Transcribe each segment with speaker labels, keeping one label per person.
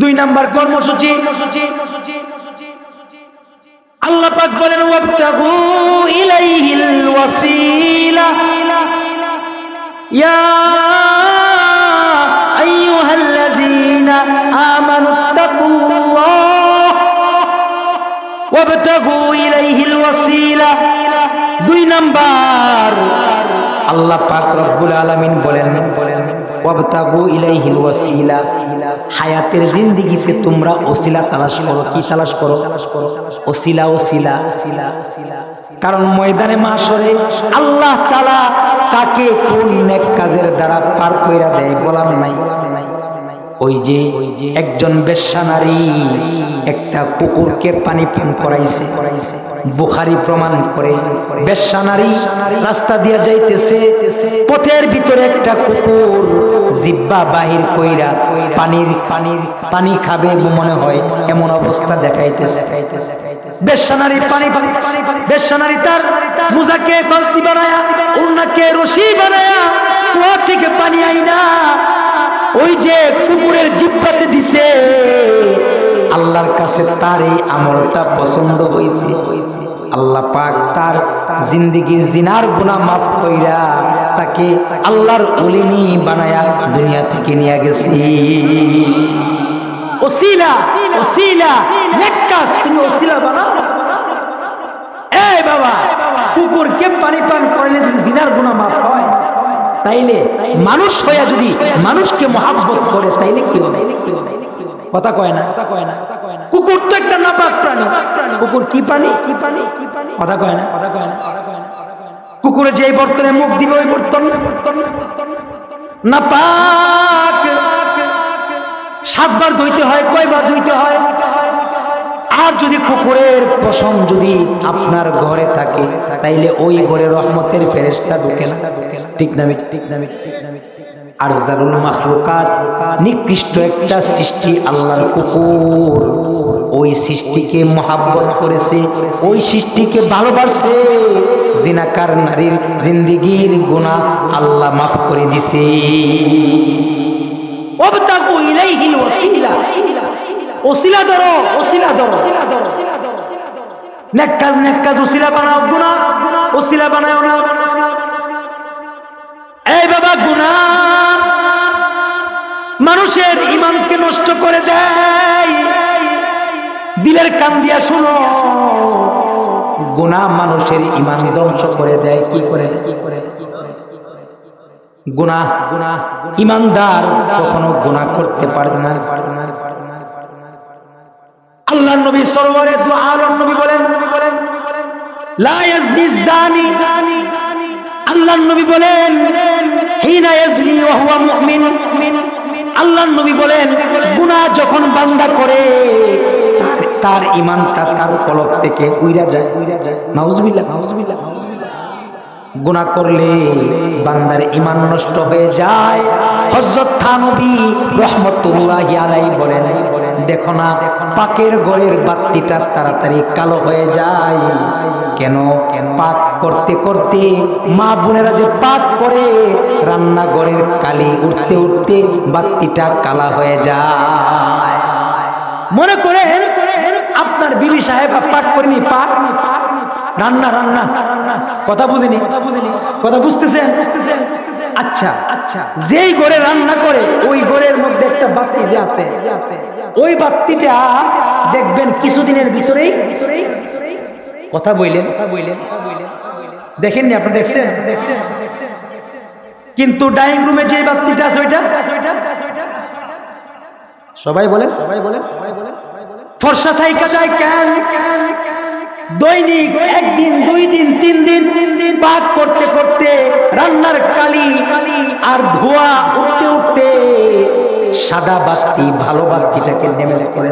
Speaker 1: দুই নাম্বার কর্মসূচি। আল্লাহ পাক বলেন, ওয়াবতাগু ইলাইহিল ওয়াসিলা। ইয়া আইয়ুহাল্লাযীনা আমানুত্তাকুল্লাহ ওয়াবতাগু ইলাইহিল ওয়াসিলা। দুই নাম্বার। আল্লাহ পাক রব্বুল আলামিন বলেন বলেন হায়াতের জিন্দিগিতে তোমরা ওসিলা তালাশ করো। কি তালাশ করো? ওসিলা ওসিলা। ওসিলা কারণ ময়দানে মাসরে আল্লাহ তালা তাকে কোন নেক কাজের দ্বারা পার কইরা দেয় বলার নাই। ওই যে একজন বেশ্যা নারী একটা কুকুরকে পানি পান করাইছে। বুখারি প্রমাণ করে বেশ্যা নারী রাস্তা দিয়া যাইতেছে, পথের ভিতরে একটা কুকুর জিব্বা বাহির কইরা পানির পানির পানি খাবে মনে হয়, এমন অবস্থা দেখাইতেছে। বেশ্যা নারী পানি পানি বেশ্যা নারী তার মুজাকে বালতি উন্নাকে রশি বানায়া কুয়া থেকে পানি আইনা ওই যে কুকুরের জিব্বাতে দিছে। আল্লাহর কাছে তার এই আমলটা পছন্দ হয়েছে আল্লাহ পাক তার জিন্দিগির জিনার গুনাহ মাফ কইরা তাকে আল্লাহর ওলিনি বানায়া দুনিয়া থেকে নিয়ে গেছি। ওসিলা ওসিলা নেকাস তুমি ওসিলা বানাও। এই বাবা কুকুরকে পানি পান করলে যদি জিনার গুণা মাফ হয় তাইলে মানুষ হইয়া যদি মানুষকে মহাব্বত করে তাইলে কি হবে? কথা কয় না কথা কয় না কুকুর তো একটা নাপাক প্রাণী। কুকুর কি পানি? কি পানি কি পানি কথা কয় না কথা কয় না কথা কয় না। কুকুরে যে বর্তনে মুখ দিবে ওই বর্তন বর্তন বর্তন। নাপাক। সাতবার ধুইতে হয় কয়বার ধুইতে হয়? আর যদি কুকুরের পশম যদি আপনার ঘরে থাকে তাইলে ওই ঘরে রহমতের ফেরেশতা ঢুকে না? ঠিক না ঠিক না ঠিক না আর জারুল মাখলুকাত নিকৃষ্ট একটা সৃষ্টি আল্লাহর কুকুর। ওই সৃষ্টিকে মহাব্বত করেছে, ওই সৃষ্টিকে ভালোবাসছে জিনাকার নারীর জিন্দিগির গুনাহ আল্লাহ মাফ করে দিছে। ওসিলা ধরো ওসিলা ধরো। নেক বানাও গুনা ওসিলা বানাও না। এই বাবা গুনা মানুষের ইমানকে নষ্ট করে দেয়। দিলের কান দিয়া শুনো। গুনা মানুষের ইমান ধ্বংস করে দেয়। কি করে? কি করে গুনা গুনা ইমানদার কখনো গুনাহ করতে পারবে না। আল্লাহ নবী সরওয়ারে দু আলম নবী বলেন বলেন লা ইয়াজনি জানি আল্লাহ নবী বলেন আল্লাহ নবী বলেন, গুনাহ যখন বান্দা করে, তার তার তার কলব থেকে উইরা যায় উইরা যায়। করলে বান্দার ইমান নষ্ট হয়ে যায়। হযরত থানবী রহমতুল্লাহি আলাইহি বলেন দেখো না, পাকের ঘরের বাতিটা তাড়াতাড়ি কালো হয়ে যায়। কেন? কেন পাক করতে করতে মা বোনেরা যে পাক করে, রান্নাঘরের কালি উঠতে উঠতে বাতিটা কালা হয়ে যায়। মনে করে আপনার বিবি সাহেব পাক করেনি, পাক? রান্না রান্না রান্না। কথা বুঝিনি? কথা বুঝিনি কথা বুঝতেছেন বুঝতেছেন? আচ্ছা আচ্ছা। যেই ঘরে রান্না করে, ওই ঘরের মধ্যে একটা বাতি যে আছে ওই বাতিটা দেখবেন কিছুদিনের ভিতরেই কথা বললেন। কথা বললেন দেখেননি আপনি, দেখছেন? দেখছেন কিন্তু ডাইনিং রুমে যে বাতিটা আছে ওইটা? সবাই বলে সবাই বলে সবাই বলে ফর্সা থাইকা যায় কেন? দৈনিক একদিন, দুই দিন, তিন দিন তিন দিন পাক করতে করতে রান্নার কালি কালি আর ধোয়া উঠতে উঠতে সাদা বাতি, ভালো বাতিটাকে ড্যামেজ করে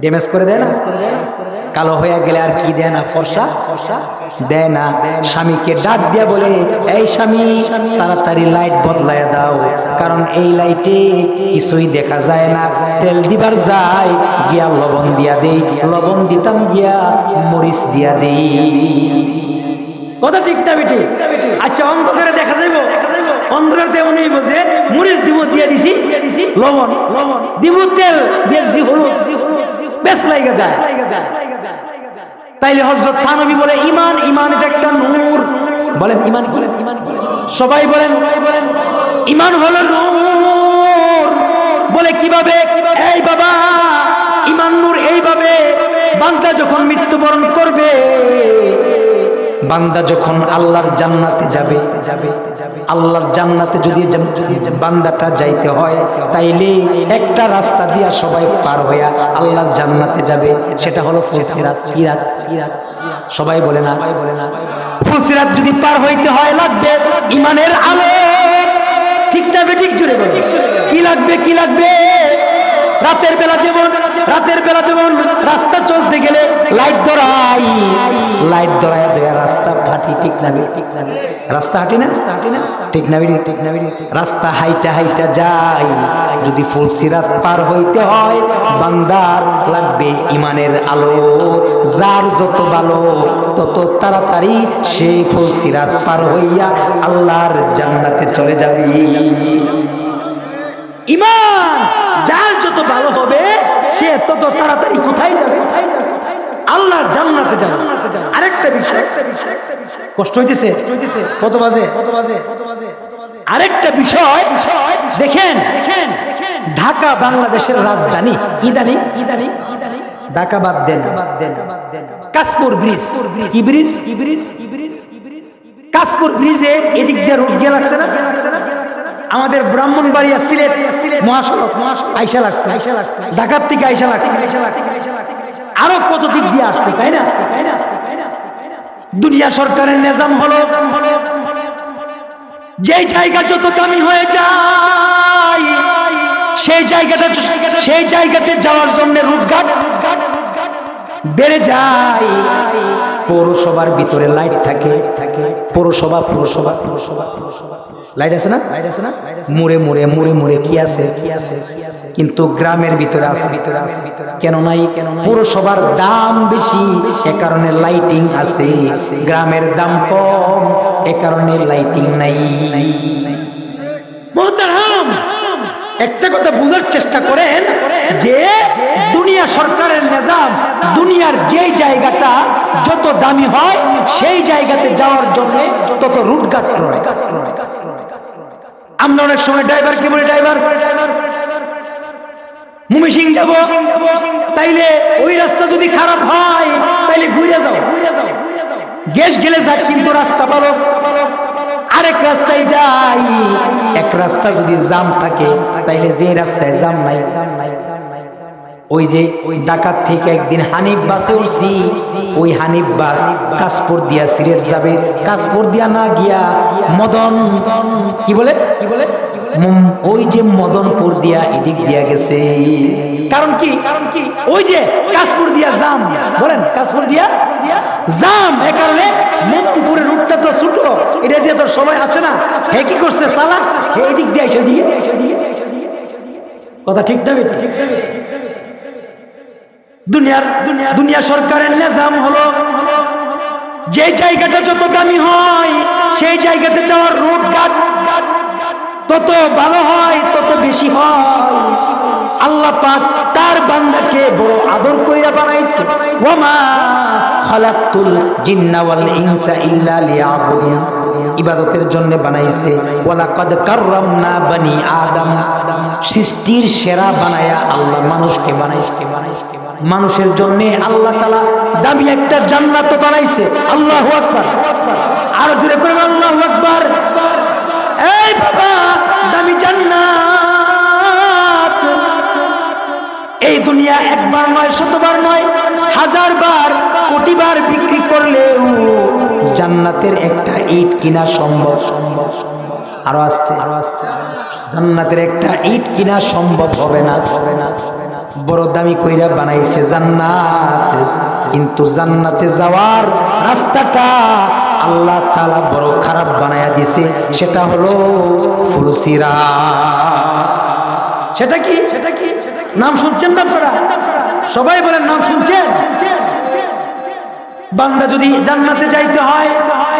Speaker 1: ড্যামেজ করে দেয় না? কালো হয়ে গেলে আর কি দেয় না? ফর্সা? ফর্সা দেয় না। স্বামীকে ডাক দিয়া বলে, এই স্বামী, তাড়াতাড়ি লাইট বদলায় দাও। কারণ এই লাইটে কিছুই দেখা যায় না। তেল দিবার যায়, গিয়া লবণ দিয়া দেই। লবণ দিতাম গিয়া মরিচ দিয়া দেই। কথা ঠিক না বেটি? আচ্ছা অন্ধকারে দেখা যাইব? অন্ধকার তেমনই বোঝে? মরিচ দিব, দিয়ে দিছি। লবণ। লবণ দিব তেল, দিয়ে দিছি হলুদ। বেশ লাগে যায়। তাইলে হজরত থানবী বলে, ইমান ইমান এটা একটা নূর। বলেন, ইমান বলেন ইমান সবাই বলেন সবাই বলেন ইমান হলো নূর। বলে, কীভাবে? এই বাবা, ইমান নূর এইভাবে, বান্দা যখন মৃত্যুবরণ করবে, বান্দা যখন আল্লাহর জান্নাতে যাবে যাবে আল্লাহর জান্নাতে যদি বান্দাটা যাইতে হয়, তাইলে একটা রাস্তা দিয়া সবাই পার হইয়া আল্লাহর জান্নাতে যাবে। সেটা হলো ফুলসিরাত, কিরাত কিরাত। সবাই বলে না বলে না। ফুলসিরাত যদি পার হইতে হয়, লাগবে ইমানের আলো। ঠিক না ঠিক জুড়ে বলে। কি লাগবে কি লাগবে? রাতের বেলা যেমন, রাতের বেলা যেমন রাস্তা চলতে গেলে লাইট ধরাই। লাইট ধরাই দেয়া রাস্তা ফাটি, ঠিক না ঠিক না রাস্তা হাঁটি না? হাঁটি না ঠিক না ঠিক না রাস্তা হাইটা হাইটা যাই। যদি ফুলসিরাত পার হইতে হয়, বান্দার লাগবে ইমানের আলো। যার যত ভালো, তত তাড়াতাড়ি সেই ফুল ফুলসিরাত পার হইয়া আল্লাহর জান্নাতে চলে যাবে। ইমান, যার যত ভালো হবে, সে তত তাড়াতাড়ি কোথায় যাবে কোথায় যাবে? আল্লাহর জান্নাতে যাবে। আরেকটা বিষয়। কষ্ট হইতেছে? হইতেছে। কত বাজে? কত বাজে? কত বাজে? আরেকটা বিষয়। দেখেন দেখেন ঢাকা বাংলাদেশের রাজধানী। ইদানি ইদানি ইদানি ঢাকা বাদ দেন। বাদ দেন বাদ দেন। কাশপুর ব্রিজ। কি ব্রিজ। কি ব্রিজ কি ব্রিজ কাশপুর ব্রিজে এদিক দিয়ে রোড গিয়ে লাগছে না? লাগছে না আমাদের ব্রাহ্মণবাড়িয়া সিলেট মহাসড়ক। মহাসড়ক। আইসা লাগছে। আইসা লাগছে ঢাকার থেকে আইসা লাগছে আইসা লাগছে। আরও কত দিক দিয়ে আসছে, তাই না? তাই না দুনিয়া সরকারের নিজাম হলো যে জায়গা যত দামি হয়ে যায়, সেই জায়গাটা, সেই জায়গাতে যাওয়ার জন্য রূপঘাট বেড়ে যায়। পৌরসভার ভিতরে লাইট থাকে পৌরসভা পৌরসভা পৌরসভা পৌরসভা লাইট আছে না? লাইট আছে না? মুড়ে মুড়ে মুড়ে মুড়ে কি আছে? কি আছে? কিন্তু গ্রামের ভিতরে আছে। ভিতরে আছে কেন নাই? কেন পৌরসভার দাম বেশি, এ কারণে লাইটিং আছে। গ্রামের দাম কম, এ কারণে লাইটিং নাই। একটা কথা বোঝার চেষ্টা করেন যে দুনিয়া সরকারের নিজাম, দুনিয়ার যেই জায়গাটা যত দামি হয়, সেই জায়গাতে যাওয়ার জন্য তত রুটঘাট রয়। আমরা অনেক সময় ড্রাইভারকে বলি, ড্রাইভার? মুমি সিং যাব। তাইলে ওই রাস্তা যদি খারাপ হয়, তাইলে ঘুরে যাও। গ্যাস গেলে যাক কিন্তু রাস্তা ভালো। আরেক রাস্তায় যাই। এক রাস্তা যদি জাম থাকে, তাইলে যে রাস্তায় জাম নাই জাম নাই ওই যে ওই ডাকাত থেকে একদিন হানিফ বাসে উঠছি, ওই হানিফ বাস কাশপুর দিয়া সিলেট যাবে। কাশপুর দিয়া না গিয়া মদন, কি বলে? কি বলে ওই যে মদনপুর দিয়া এদিক দিয়া গেছে। কারণ কি? কারণ কি? ওই যে কাশপুর দিয়া জাম, বলেন, কাশপুর দিয়া জাম, এ কারণে মদনপুরের রুটটা তো ছোট, এটা দিয়ে তো সবাই আছে না। হে কি করছে? সালাক এই দিক দিয়ে এসে দিয়ে। কথা ঠিক না ঠিক না ঠিক না? দুনিয়ার দুনিয়া দুনিয়া সরকারের নিজাম হলো, যে জায়গাটা যত দামি হয়, সেই জায়গাতে যাওয়ার রোড ঘাট তত ভালো হয়, তত বেশি হয়। আল্লাহ পাক তার বান্দাকে বড় আদর কইরা বানাইছে। ওমা খালাকতুল জিন্না ওয়াল ইনসা ইল্লা লিয়াবুদুন। ইবাদতের জন্য বানাইছে। ওয়ালাকাদ কাররামনা বনি আদম। সৃষ্টির সেরা বানায়া আল্লাহ মানুষকে বানাইছে বানাইছে। মানুষের জন্য আল্লাহ তালা দামি একটা জান্নাত বানাইছে। আল্লাহ আকবার। আর জুড়ে করে আল্লাহ আকবার। এই বাবা, দামি জান্নাত। এই দুনিয়া একবার নয়, শতবার নয়, হাজার বার কোটি বার বিক্রি করলেও জান্নাতের একটা ইট কিনা সম্ভব। সম্ভব সম্ভব আরও আসতে আরও আসতে। জান্নাতের একটা ইট কিনা সম্ভব হবে না হবে না হবে না। বড় দামি কইরা বানাইছে জান্নাত। কিন্তু জান্নাতে যাওয়ার রাস্তাটা আল্লাহ তালা বড় খারাপ বানায়া দিছে, সেটা হলো ফুলসিরা সেটা কি? সেটা কি? নাম শুনছেন না আপনারা? সবাই বলেন, নাম শুনছেন? বান্দা যদি জান্নাতে যাইতে হয়,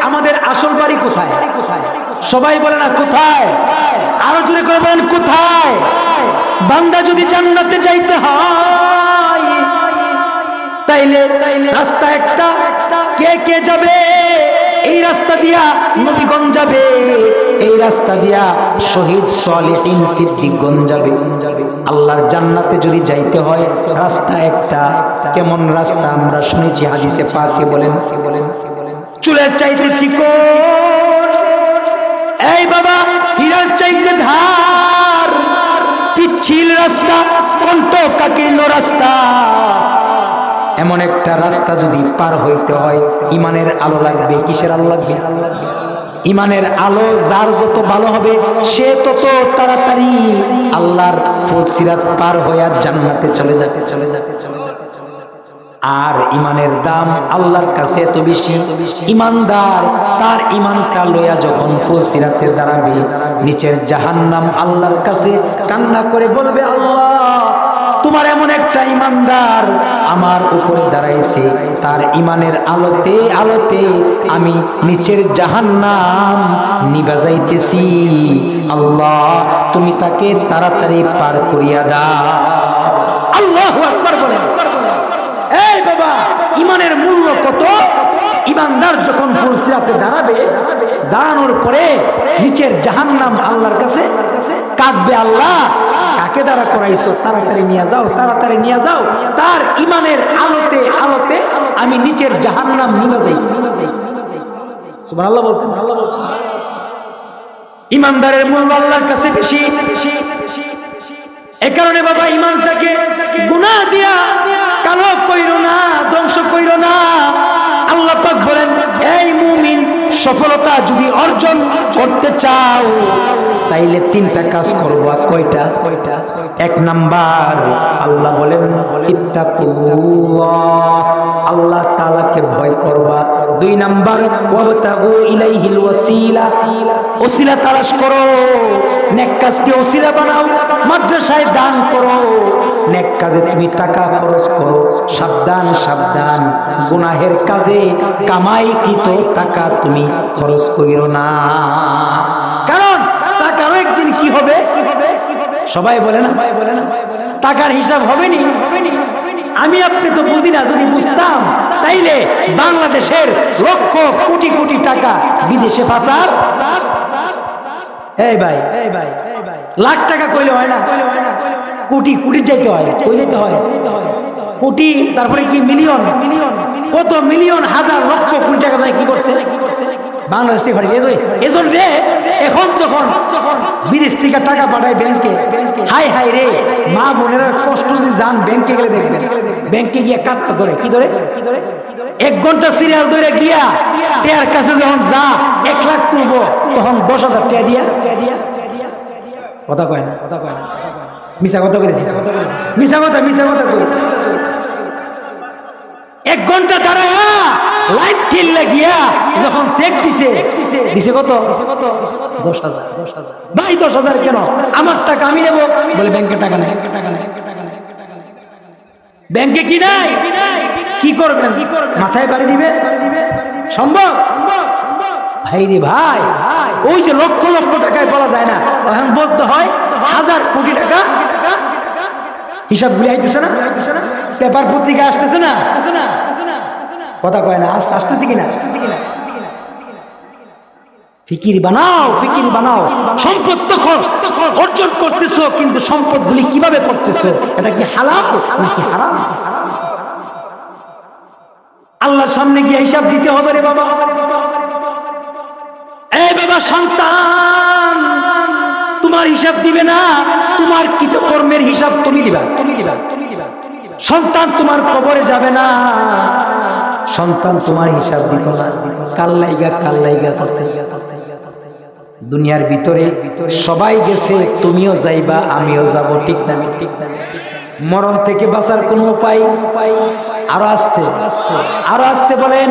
Speaker 1: আমাদের আসল বাড়ি কোথায়? সবাই বলে না, কোথায়? আরও জোরে করে বলেন কোথায়? বান্দা যদি জান্নাতে যাইতে হয়, তাইলে রাস্তা একটা। কে কে যাবে? এই রাস্তা দিয়া যাবে, এই রাস্তা দিয়া শহীদ সলিহিন যাবে। আল্লাহর জান্নাতে যদি যাইতে হয়, রাস্তা একটা। কেমন রাস্তা আমরা শুনেছি হাদিসে পাকে বলেন বলেন। চুলের চাইতে চিকন। এই বাবা হীরার চাইতে ধার, পিচ্ছিল রাস্তা কণ্ঠ কাকীর্ণ রাস্তা। এমন একটা রাস্তা যদি পার হইতে হয়, ইমানের আলো লাগবে, কিসের আলো লাগবে? ইমানের আলো যার যত ভালো হবে, সে তত তাড়াতাড়ি আল্লাহর ফুলসিরাত পার হইয়া জান্নাতে চলে যাবে চলে যাবে, চলে আর ইমানের দাম আল্লাহর কাছে এত বেশি। ইমানদার, তার ইমানটা লইয়া যখন ফুলসিরাতে দাঁড়াবে, নিচের জাহান্নাম আল্লাহর কাছে কান্না করে বলবে, আল্লাহ, তোমার এমন একটা ইমানদার আমার উপরে দাঁড়াইছে। তার ইমানের আলোতে আলোতে আমি নিচের জাহান্নাম নিবা যাইতেছি। আল্লাহ, তুমি তাকে তাড়াতাড়ি পার করিয়া দাও। আল্লাহ আকবার বলেন। এই বাবা, ইমানের মূল্য কত? ইমানদার যখন ফুলসিরাতে দাঁড়াবে, দাঁড়ানোর পরে নিচের জাহান্নাম আল্লাহর কাছে কাঁদবে, আল্লাহ, কাকে দ্বারা করাইছো? তাড়াতাড়ি নিয়ে যাও, তাড়াতাড়ি নিয়ে যাও। তার ইমানের আলোতে আলোতে আমি নিচের জাহান্নাম নিয়ে যাই। ইমানদারের মূল্য আল্লাহর কাছে বেশি। এ কারণে বাবা, ইমানটাকে গুনাহ দিয়া কালো কইরো না, ধ্বংস কইরো না। আল্লাহ পাক বলেন, এই মুমিন, সফলতা যদি অর্জন করতে চাও, তাইলে তিনটা কাজ করব। আজ কয়টা? কয়টা এক নাম্বার। আল্লাহ বলেন আল্লাহ তাআলাকে ভয় করবা। দুই নাম্বার ওসিলা তালাশ করো, নেক কাজকে ওসিলা বানাও, মাদ্রাসায় দান করো। নেক কাজে তুমি টাকা খরচ করো, সাবধান সাবধান। গুনাহের কাজে কামাইকৃত টাকা তুমি খরচ কইরো না। কারণ টাকারও একদিন কি হবে? সবাই বলে না সবাই বলে না টাকার হিসাব হবে নি হবে নি আমি আপনি তো বুঝি না যদি বুঝতাম তাইলে বাংলাদেশের লক্ষ কোটি কোটি টাকা বিদেশে ফাঁসার এই ভাই এই ভাই লাখ টাকা কইলে হয় না। কোটি কোটি যাইতে হয় কই যাইতে হয়? কোটি তারপরে কি মিলিয়ন মিলিয়ন? কত মিলিয়ন হাজার লক্ষ কোটি টাকা যায় কি করছে বাংলাদেশ থেকে পাঠিয়ে এজন্য রে এখন যখন বিদেশ থেকে টাকা পাঠায় ব্যাংকে, হাই হাই রে, মা বোনেরা কষ্ট যদি যান, ব্যাংকে গেলে দেখবেন। ব্যাংকে গিয়ে কাতার ধরে, কি ধরে? কি ধরে এক ঘণ্টা সিরিয়াল ধরে গিয়া টেয়ার কাছে যখন যা, এক লাখ তুলবো, তখন দশ হাজার টিয়া দিয়া টিয়া দিয়া কথা কয় না, কথা কয় না। মিশা কথা কইছি মিশা কথা মিশা কথা এক ঘণ্টা দাঁড়ায় লাইন কিনলে গিয়া যখন চেক দিছে দিছে কত? দশ হাজার দশ হাজার। ভাই, দশ হাজার কেন? আমার টাকা আমি নেব। বলে, ব্যাংকের টাকা নেই। টাকা নেই ব্যাংকে কি নাই? কি করবেন? মাথায় বাড়ি দিবে? সম্ভব? ভাই রে ভাই, ওই যে লক্ষ লক্ষ টাকায় বলা যায় না। এখন বলতে হয়, হাজার কোটি টাকা হিসাব গুলি আইতেছে না। পেপার পত্রিকা আসতেছে না আসতেছে না। কথা কয় না? আস- আসতেছে কিনা? ফিকির বানাও ফিকির বানাও। সম্পদ তখন অর্জন করতেছো, কিন্তু সম্পদগুলি কীভাবে করতেছো? এটা কি হালাল নাকি হারাম? আল্লাহর সামনে গিয়ে হিসাব দিতে হবে রে বাবা। এই বাবা সন্তান, তোমার হিসাব দিবে না, তোমার কৃতকর্মের হিসাব তুমি দিবা তুমি দিবা তুমি দিবা। সন্তান তোমার কবরে যাবে না। সন্তান তোমার হিসাব দিত না। কাল্লাইগা কাল্লাইগা করতেছে। দুনিয়ার ভিতরে সবাই গেছে, তুমিও যাইবা, আমিও যাব, ঠিক না ঠিক না। মরণ থেকে বাঁচার কোনো উপায়? আর আরও আসতে, আর আসতে বলেন।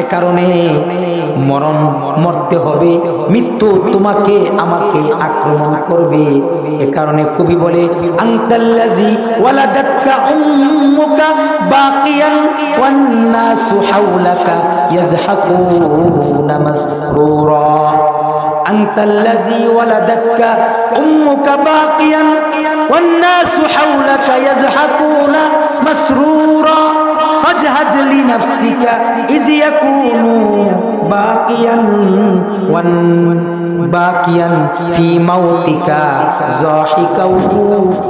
Speaker 1: এ কারণে মরণ মরতে হবে মৃত্যু তোমাকে আমাকে আক্রমণ করবে এ কারণে কবি বলে আন্তাল্লাজি ওয়ালাদাতকা উম্মুকা বাকিয়ান ওয়ান নাসু হাওলাকা ইয়াজহাকুনা মাসরুরা أنت الذي ولدتك أمك باقيا والناس حولك يزحكون مسرورا فاجهد لنفسك إذ يكون باقيا باقيا في موتك ضاحكا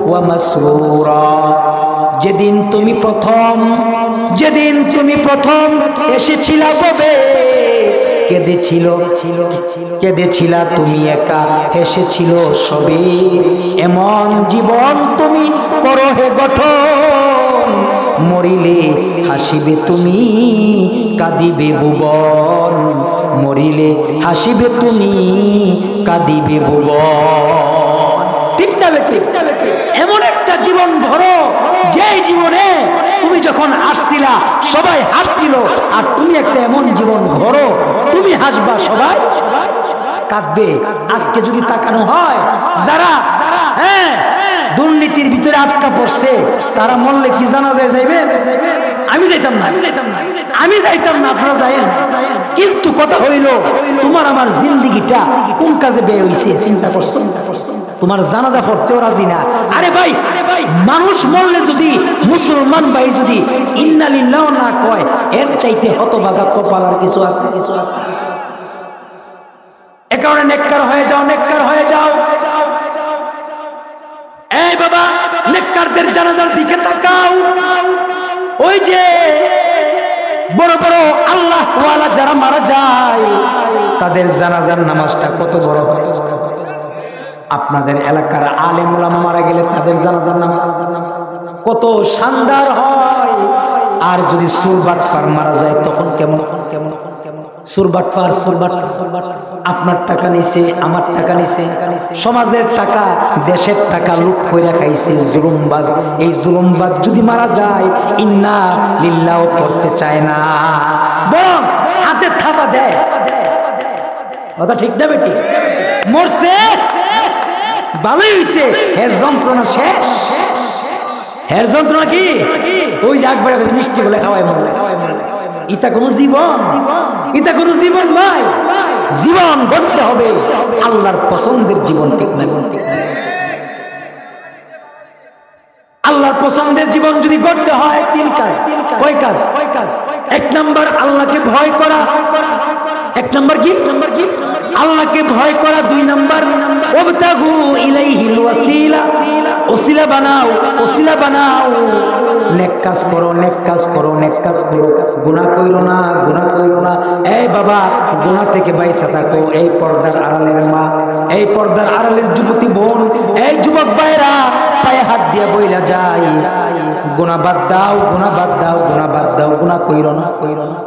Speaker 1: ومسرورا যেদিন তুমি প্রথম যেদিন তুমি প্রথম এসেছিলা কবে কেঁদেছিল কেঁদেছিলা তুমি একা হেসেছিল সবে এমন জীবন তুমি করো হে গঠন মরিলে হাসিবে তুমি, কাঁদিবে ভুবন। মরিলে হাসিবে তুমি, কাঁদিবে ভুবন। ঠিক না বেটি এমন একটা জীবন ধরো, যেই জীবনে তুমি যখন আসছিলা সবাই হাসছিল। আর তুমি একটা এমন জীবন ঘরো তুমি হাসবা সবাই, কাঁদবে। আজকে যদি তাকানো হয়, যারা হ্যাঁ দুর্নীতির ভিতরে আটকা পড়ছে, তারা মরলে কি জানা যায় যাইবে? আমি যাইতাম না। আমি যাইতাম না, আপনারা যাইেন কিন্তু কথা হইল, তোমার আমার জিন্দিগিটা কোন কাজে ব্যয় হইছে, চিন্তা করছ? তোমার জানাজা পড়তেও রাজি না। আরে ভাই, মানুষ মরলে যদি, মুসলমান ভাই যদি ইন্নালিল্লাহ না কয়, এর চাইতে হতভাগা কপাল আর কিছু আছে কিছু আছে? এ কারণে নেককার হয়ে যাও, নেককার হয়ে যাও। এই বাবা, নেককারদের জানাজার দিকে তাকাও। ওই যে বড় বড় আল্লাহ ওয়ালা যারা মারা যায়, তাদের জানাজার নামাজটা কত বড় বড় আপনাদের এলাকার আলেম ওলামা মারা গেলে তাদের জানাজার নামাজ কত শানদার হয়। আর যদি সুরবাটফার মারা যায়, তখন কেমন কেমন? সুরবাটফার সুরবাটফার আপনার টাকা নিছে, আমার টাকা নিছে। সমাজের টাকা, দেশের টাকা লুট কইরা খাইছে জুলুমবাজ। এই জুলুমবাজ যদি মারা যায়, ইন্না লিল্লাও পড়তে চায় না। বরং হাতে থাপা দেয়। কথা ঠিক না বেটি? মরছে। ভালোই হইছে। এর যন্ত্রণা শেষ। এর যন্ত্রণা কি? ওই যে একবার মিষ্টি বলে খাওয়াই মরলে। ইতা জীবন জীবন জীবন হবে আল্লাহর পছন্দের জীবন ঠিক না আল্লাহর পছন্দের জীবন যদি গড়তে হয়, তিন কাজ। কয় কাজ? কয় কাজ এক নাম্বার, আল্লাহকে ভয় করা। এক নাম্বার কি নাম্বার কি? আল্লাহকে ভয় করা। দুই নাম্বার, ওবতাগু ইলাইহিল ওয়াসিলা। ওসিলা বানাও ওসিলা বানাও। নেক কাজ করো নেক কাজ করো নেক কাজ করো। গুণা কইরো না গুণা কইরো না। এই বাবা গুণা থেকে বাইসা থাকো, এই পর্দার আড়ালের মা, এই পর্দার আড়ালের যুবতী বোন, এই যুবক ভাইরা পায়ে হাত দিয়ে বইলা যাই গুণা বাদ দাও গুণা বাদ দাও গুণা বাদ দাও গুণা কইরো না কইরো না।